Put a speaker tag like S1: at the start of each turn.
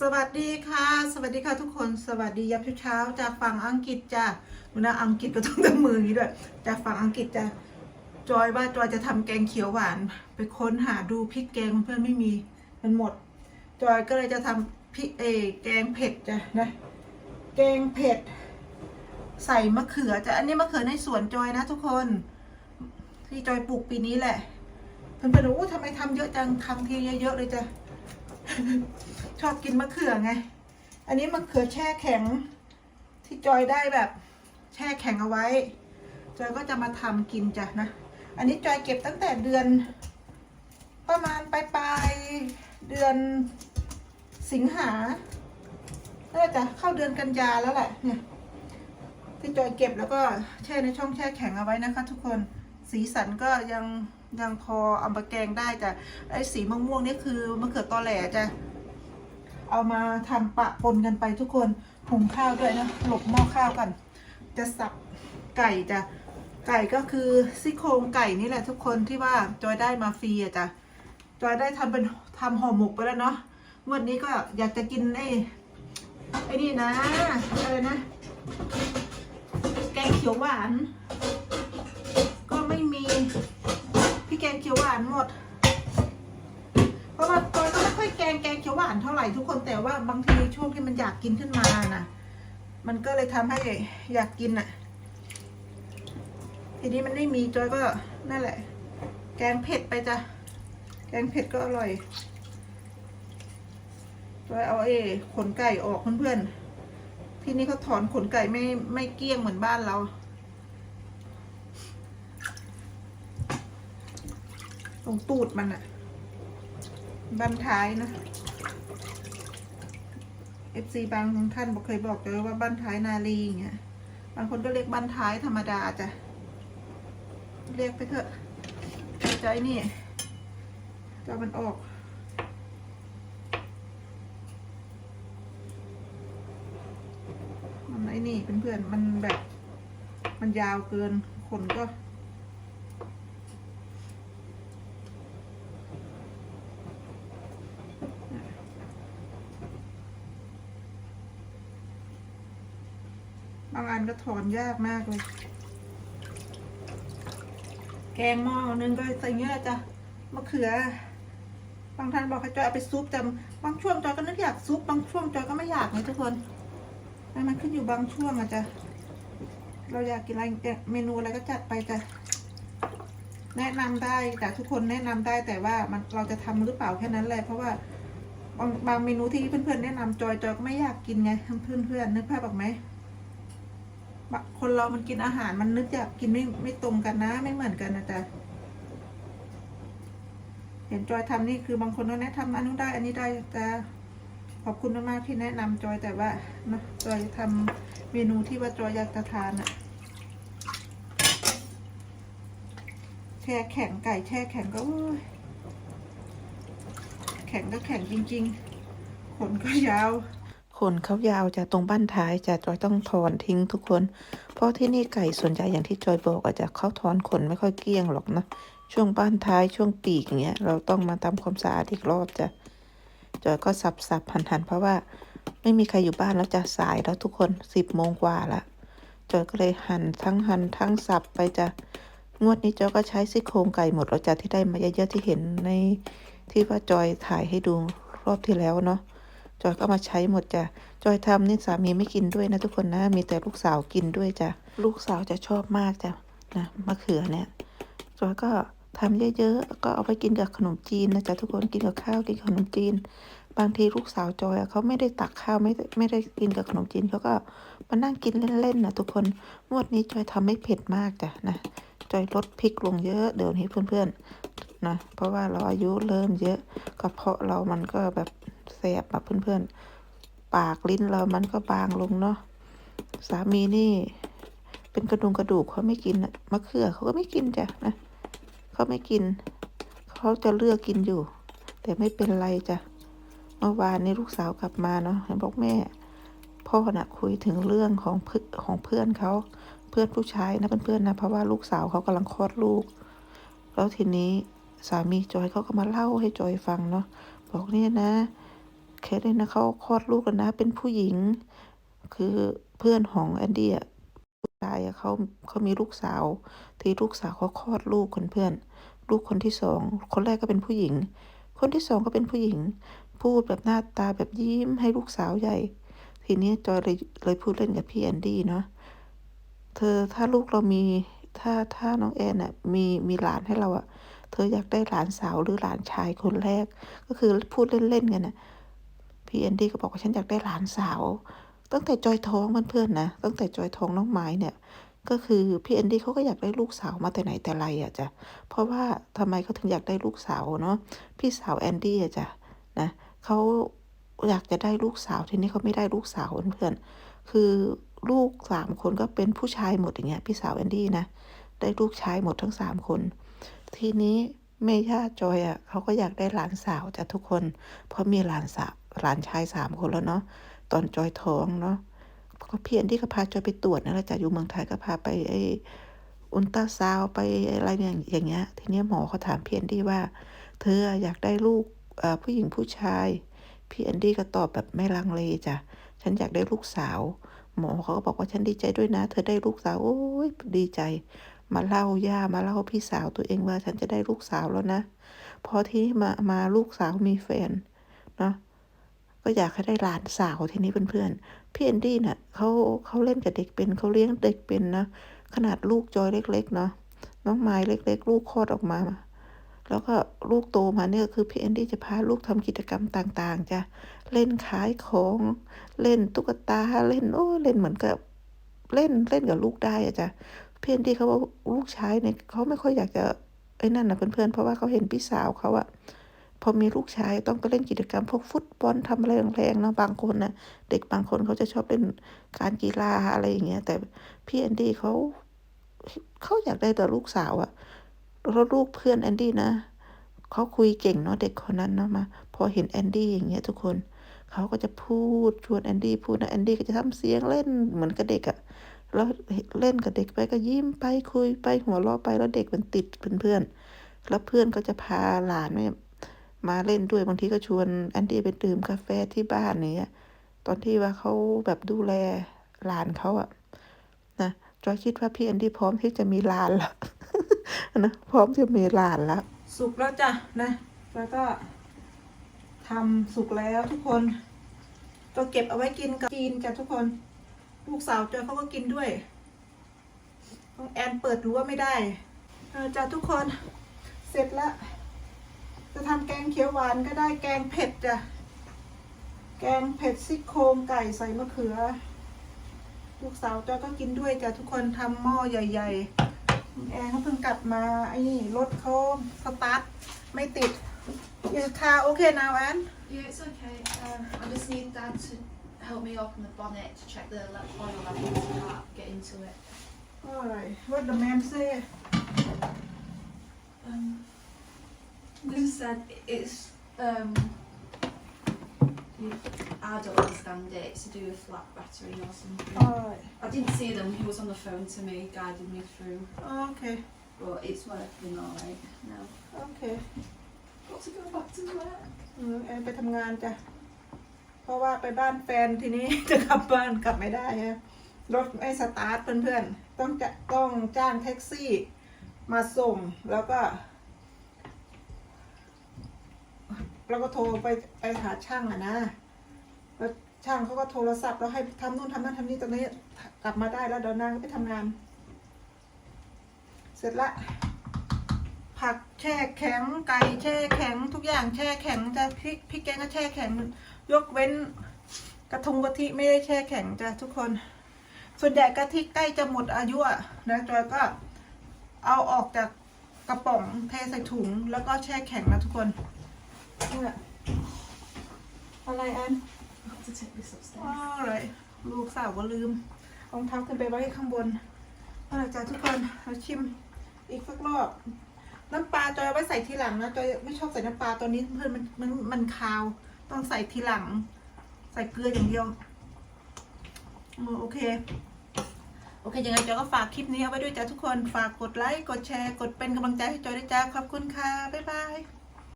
S1: สวัสดีค่ะ สวัสดีค่ะทุกคนสวัสดียามเช้าจากฝั่งอังกฤษจ้ะดูนะอังกฤษก็ต้องทำมืออย่างนี้ด้วยจากฝั่งอังกฤษจ้ะจอยว่าจอยจะทำแกงเขียวหวาน ไปค้นหาดูพริกแกงเพื่อนไม่มีมันหมด จอยก็เลยจะทำพริกเอแกงเผ็ดจ้ะนะแกงเผ็ด ใส่มะเขือจ้ะอันนี้มะเขือในสวนจอยนะ ทุกคนที่จอยปลูกปีนี้แหละเพื่อนๆอกว่าทำไมทำเยอะจังทำทีเยอะๆเลยจ้ะ ชอบกินมะเขือไง อันนี้มะเขือแช่แข็ง ที่จอยได้แบบแช่แข็งเอาไว้ จอยก็จะมาทำกินจ้ะนะ อันนี้จอยเก็บตั้งแต่เดือน ประมาณปลายปลายเดือนสิงหาน่าจะเข้าเดือนกันยาแล้วแหละเนี่ยที่จอยเก็บแล้วก็แช่ในช่องแช่แข็งเอาไว้นะคะ ทุกคนสีสันก็ยัง ยังพอเอามาแกงได้จ้ะไอ้สีม่วงๆนี่คือมะเขือตอแหลจ้ะเอามาทำปะปนกันไปทุกคนหุงข้าวด้วยนะหลบหม้อข้าวกัน จะสับไก่จ้ะไก่ก็คือซี่โครงไก่นี่แหละทุกคนที่ว่าจอยได้มาฟรีอะจ้ะจอยได้ทำเป็นทำห่อหมกไปแล้วเนาะงวันนี้ก็อยากจะกินไอ้ไอ้นี่นะอะไรนะ แกงเขียวหวาน ก็ไม่มี พี่แกงเขียวหวานหมด เพราะว่าตอนก็ไม่ค่อยแกงแกงเขียวหวานเท่าไหร่ทุกคนแต่ว่าบางทีช่วงที่มันอยากกินขึ้นมานะมันก็เลยทำให้อยากกินอะ ทีนี้มันไม่มีจอยก็นั่นแหละ แกงเผ็ดไปจ้ะแกงเผ็ดก็อร่อยจอยเอาเอขนไก่ออกเพื่อนๆที่นี่เขาถอนขนไก่ไม่ไม่เกี้ยงเหมือนบ้านเรา ตรงตูดมันอะบันท้ายนะ FC บางท่านบอกเคยบอกเลยว่าบ้านท้ายนาลีอย่างเงี้ย บางคนก็เรียกบ้านท้ายธรรมดาจ้ะ เรียกไปเถอะใจนี่จะมันออกมันไอ้นี่เพื่อนๆมันแบบ มันยาวเกินขนก็ บางอันก็ถอนยากมากเลย แกงหม้อนึงก็ใส่เงี้ยแหละจ้ะมะเขือบางท่านบอกให้จอยเอาไปซุปจำบางช่วงจอยก็นึกอยากซุปบางช่วงจอยก็ไม่อยากเลยทุกคนให้มันขึ้นอยู่บางช่วงอะจ้ะเราอยากกินอะไรเมนูอะไรก็จัดไปจ้ะแนะนำได้แต่ทุกคนแนะนำได้แต่ว่ามันเราจะทำหรือเปล่าแค่นั้นแหละเพราะว่าบางบางเมนูที่เพื่อนๆแนะนำจอยจอยก็ไม่อยากกินไงเพื่อนๆนึกภาพออกไหม คนเรามันกินอาหารมันนึกอยากกินไม่ไม่ตรงกันนะ ไม่เหมือนกันนะจ๊ะเห็นจอยทำนี่คือบางคนก็แนะทำอันนู้นได้ อันนี้ได้จ้ะขอบคุณมากๆที่แนะนำจอยแต่ว่านะจอยทำเมนูที่ว่าจอยอยากจะทานอะแช่แข็งไก่แช่แข็งก็แข็งก็แข็งจริง ๆ ขนก็ยาว นเขายาวจะตรงบ้านท้ายจะจอยต้องถอนทิ้งทุกคน เพราะที่นี่ไก่ส่วนใหญ่อย่างที่จอยบอกอาจจะเขาถอนขนไม่ค่อยเกลี้ยงหรอกนะช่วงบ้านท้ายช่วงปีกอย่างเงี้ยเราต้องมาทำความสะอาดอีกรอบจ้ะจอยก็สับสับหันหันเพราะว่าไม่มีใครอยู่บ้านแล้วจะสายแล้วทุกคนสิบโมงกว่าละจอยก็เลยหันทั้งหันทั้งสับไปจ้ะงวดนี้จอยก็ใช้ซี่โครงไก่หมดแล้วจ้ะที่ได้มาเยอะๆที่เห็นในที่ว่าจอยถ่ายให้ดูรอบที่แล้วเนาะ จอยก็มาใช้หมดจ้ะจอยทำนี่สามีไม่กินด้วยนะทุกคนนะ มีแต่ลูกสาวกินด้วยจ้ะลูกสาวจะชอบมากจ้ะนะมะเขือเนี่ยจอยก็ทำเยอะๆก็เอาไปกินกับขนมจีนนะจ๊ะทุกคนกินกับข้าวกินกับขนมจีน บางทีลูกสาวจอยเขาไม่ได้ตักข้าวไม่ได้ไม่ได้กินกับขนมจีนเขาก็มานั่งกินเล่นๆนะทุกคนงวดนี้จอยทำไม่เผ็ดมากจ้ะนะจอยลดพริกลงเยอะเดี๋ยวนี้เพื่อนๆนะเพราะว่าเราอายุเริ่มเยอะกระเพาะเรามันก็แบบ บแบบเพื่อนๆ ปากลิ้นเรามันก็บางลงเนาะสามีนี่ เป็นกระดูกกระดูกเขาไม่กินมะเขือเขาก็ไม่กินจ้ะนะเขาไม่กิน เขาจะเลือกกินอยู่ แต่ไม่เป็นไรจ้ะเมื่อวานนี้ลูกสาวกลับมาเนาะเห็นบอกแม่ พ่อน่ะคุยถึงเรื่องของเพื่อนของเพื่อนเขาเพื่อนผู้ชายนะเพื่อนๆนะเพราะว่าลูกสาวเขากำลังคลอดลูก แล้วทีนี้สามีจอยเขาก็มาเล่าให้จอยฟังเนาะบอกเนี่ยนะ
S2: เคสเลยนะเขาคลอดลูกแล้วนะ เป็นผู้หญิง คือเพื่อนของแอนดี้อะผู้ชายอะเขาเขามีลูกสาว ที่ลูกสาวเขาคลอดลูกคนเพื่อน ลูกคนที่สอง คนแรกก็เป็นผู้หญิง คนที่สองก็เป็นผู้หญิง พูดแบบหน้าตาแบบยิ้มให้ลูกสาวใหญ่ ทีนี้จอยเลยเลยพูดเล่นกับพี่แอนดี้เนาะเธอถ้าลูกเรามีถ้าถ้าน้องแอนน่ะมีมีหลานให้เราอะเธออยากได้หลานสาวหรือหลานชายคนแรก ก็คือพูดเล่นๆกันน่ะ พี่แอนดี้ก็บอกว่าฉันอยากได้หลานสาว ตั้งแต่จอยท้องเพื่อนๆนะ ตั้งแต่จอยท้องน้องไม้เนี่ย ก็คือพี่แอนดี้เขาก็อยากได้ลูกสาวมาแต่ไหนแต่ไรอะจ้ะ เพราะว่าทำไมเขาถึงอยากได้ลูกสาวเนาะ พี่สาวแอนดี้อะจ้ะนะเขาอยากจะได้ลูกสาวทีนี้เขาไม่ได้ลูกสาวเพื่อนๆ คือลูกสามคนก็เป็นผู้ชายหมดอย่างเงี้ยพี่สาวแอนดี้นะ ได้ลูกชายหมดทั้งสามคน ทีนี้แม่ย่าจอยอะเขาก็อยากได้หลานสาวจากทุกคน เพราะมีหลานสาว หลานชายสามคนแล้วเนาะตอนจอยท้องเนาะก็เพียนที่เขาพาจอยไปตรวจนั่นแหละจ้ะอยู่เมืองไทยก็พาไปไออุลตราซาวไปอะไรเนี่ยอย่างเงี้ย ทีนี้หมอเขาถามเพียนดี้ว่า เธออยากได้ลูกผู้หญิงผู้ชาย พี่แอนดี้ก็ตอบแบบไม่ลังเลจ้ะ ฉันอยากได้ลูกสาว หมอเขาก็บอกว่าฉันดีใจด้วยนะ เธอได้ลูกสาว โอ้ยดีใจ มาเล่าย่ามาเล่าพี่สาวตัวเองว่าฉันจะได้ลูกสาวแล้วนะ พอที่มามาลูกสาวมีแฟนเนาะ ก็อยากให้ได้หลานสาวทีนี้เพื่อนๆพี่แอนดี้เน่ะเขาเขาเล่นกับเด็กเป็นเขาเลี้ยงเด็กเป็นนะขนาดลูกจอยเล็ก ๆ เนาะน้องไม้เล็ก ๆ ลูกคลอดออกมา แล้วก็ลูกโตมาเนี่ยคือพี่แอนดี้จะพาลูกทำกิจกรรมต่างๆจ้ะเล่นขายของเล่นตุ๊กตาเล่นโอ้เล่นเหมือนกับเล่นเล่นกับลูกได้อะจ้ะเพื่อนที่เขาว่าลูกชายเนี่ยเขาไม่ค่อยอยากจะไอ้นั่นนะเพื่อนๆเพราะว่าเขาเห็นพี่สาวเขาอะ พอมีลูกชายต้องไปเล่นกิจกรรมพวกฟุตบอลทำอะไรแรงๆเนาะบางคนนะเด็กบางคนเขาจะชอบเล่นการกีฬาอะไรอย่างเงี้ย แต่พี่แอนดี้เขาเขาอยากได้แต่ลูกสาวอะแล้วลูกเพื่อนแอนดี้นะเขาคุยเก่งเนาะเด็กคนนั้นเนาะมา พอเห็นแอนดี้อย่างเงี้ยทุกคนเขาก็จะพูดชวนแอนดี้พูดนะแอนดี้ก็จะทำเสียงเล่นเหมือนกับเด็กอะแล้วเล่นกับเด็กไปก็ยิ้มไปคุยไปหัวเราะไปแล้วเด็กมันติดเพื่อนๆแล้วเพื่อนก็จะพาหลานเนี่ย มาเล่นด้วยบางทีก็ชวนแอนดี้ไปดื่มกาแฟที่บ้านเนี้ยตอนที่ว่าเขาแบบดูแลหลานเขาอะนะจอยคิดว่าพี่แอนดี้พร้อมที่จะมีหลานละนะพร้อมที่จะมีหลานละสุกแล้วจ้ะนะแล้วก็ทำสุกแล้วทุกคนก็เก็บเอาไว้กินกับจีนจ้ะทุกคน ลูกสาวจอยเขาก็กินด้วยน้องแอนเปิดรั้วไม่ได้เออจ้ะทุกคนเสร็จแล้ว จะทำแกงเขียวหวานก็ได้แกงเผ็ดจ้ะ แกงเผ็ดซี่โครงไก่ใส่มะเขือ ลูกสาวจอยก็กินด้วยจ้ะทุกคนทำหม้อใหญ่ๆน้องแอนเขาเพิ่งกลับมาไอ้นี่รถเขาสตาร์ทไม่ติด Is car okay now, Anne?
S3: Yeah, it's okay. Um, I just need Dad to help me open the bonnet to check the le- oil level so I can't get into it.
S2: Alright, what the man say?
S3: Um, they just said it's um, I don't understand it. It's to do with flat battery or something.
S2: Alright,
S3: I didn't see them. He was on the phone to me, guiding me through.
S2: okay,
S3: But it's working all right now.
S2: okay.
S3: Got to go back to work.
S2: อืมแอนไปทำงานจ้ะ เพราะว่าไปบ้านแฟนทีนี้ จะกลับบ้านกลับไม่ได้ฮะรถไม่สตาร์ทเพื่อนๆ ต้องจะต้องจ้างแท็กซี่มาส่งแล้วก็ แล้วก็โทรไปไปหาช่างอะนะแล้วช่างเขาก็โทรศัพท์แล้วให้ทำนู่นทำนั่นทำนี่ตรงนี้กลับมาได้แล้วเดี๋ยวนางก็ไปทำงาน เสร็จละ ผักแช่แข็งไก่แช่แข็งทุกอย่างแช่แข็งจะพริกพริกแกงก็แช่แข็ง ยกเว้น กระทงกะทิไม่ได้แช่แข็งจ้ะทุกคน ส่วนใหญ่กะทิใกล้จะหมดอายุนะจอยก็เอาออกจากกระป๋องเทใส่ถุงแล้วก็แช่แข็งนะทุกคน อะไรอัน
S3: I've got to take this upstairs.
S2: อะไรลูกสาวก็ลืมรองเท้าขึ้นไปไว้ข้างบนเอาละจ้ะทุกคนเราชิมอีกสักรอบน้ำปลาจอยเอาไว้ใส่ทีหลังนะจอยไม่ชอบใส่น้ำปลาตอนนี้เพื่อนมันมันมันคาว ต้องใส่ทีหลัง ใส่เกลืออย่างเดียวเออโอเค โอเค ยังไงจอยก็ฝากคลิปนี้เอาไว้ด้วยจ้ะทุกคน ฝากกดไลค์ กดแชร์ กดเป็นกำลังใจให้จอยด้วยจ้า ขอบคุณค่ะ บ๊ายบาย